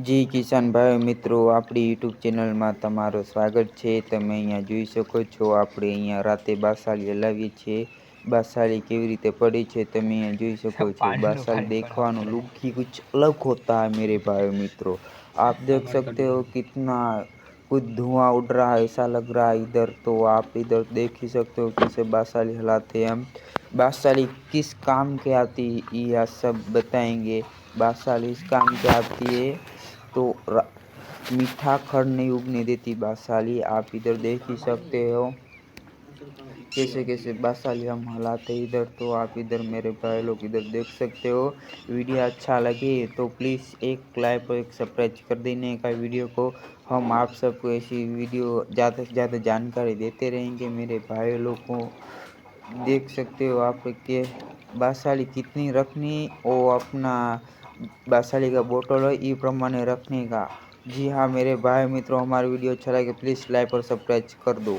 જી કિસાન ભાઈ મિત્રો આપણી યુટ્યુબ ચેનલમાં તમારું સ્વાગત છે તમે અહીંયા જોઈ શકો છો આપણે અહીંયા રાતે બાસાળી હલાવીએ છીએ बासाली કેવી રીતે પડી છે તમે અહીંયા જોઈ શકો છો बासाली देखवानो लुक ही कुछ अलग होता है मेरे भाई मित्रों आप देख सकते हो कितना कुछ धुआं उड़ रहा है ऐसा लग रहा है इधर तो आप इधर देख ही सकते हो कैसे बासाली हलाते हैं हम बासाली किस काम के आती है यह सब बताएंगे बासाली इस काम के आती है तो मीठा खड़ नहीं उगने देती। बासाली, आप इधर देख ही सकते हो। कैसे कैसे? बासाली, हम हलाते इधर तो आप इधर मेरे भाई लोग इधर देख सकते हो। वीडियो अच्छा लगे तो प्लीज़ एक लाइक और एक सब्सक्राइब कर देने का वीडियो को। हम आप सबको ऐसी वीडियो ज़्यादा से ज़्यादा जानकारी देते रहेंगे। मेरे भाई लोग को देख सकते हो आप के बासाली कितनी रखनी और अपना बोतल है। ये प्रमाण रखने का। जी हाँ मेरे भाई मित्रों, हमारा वीडियो अच्छा लगे प्लीज़ लाइक और सब्सक्राइब कर दो।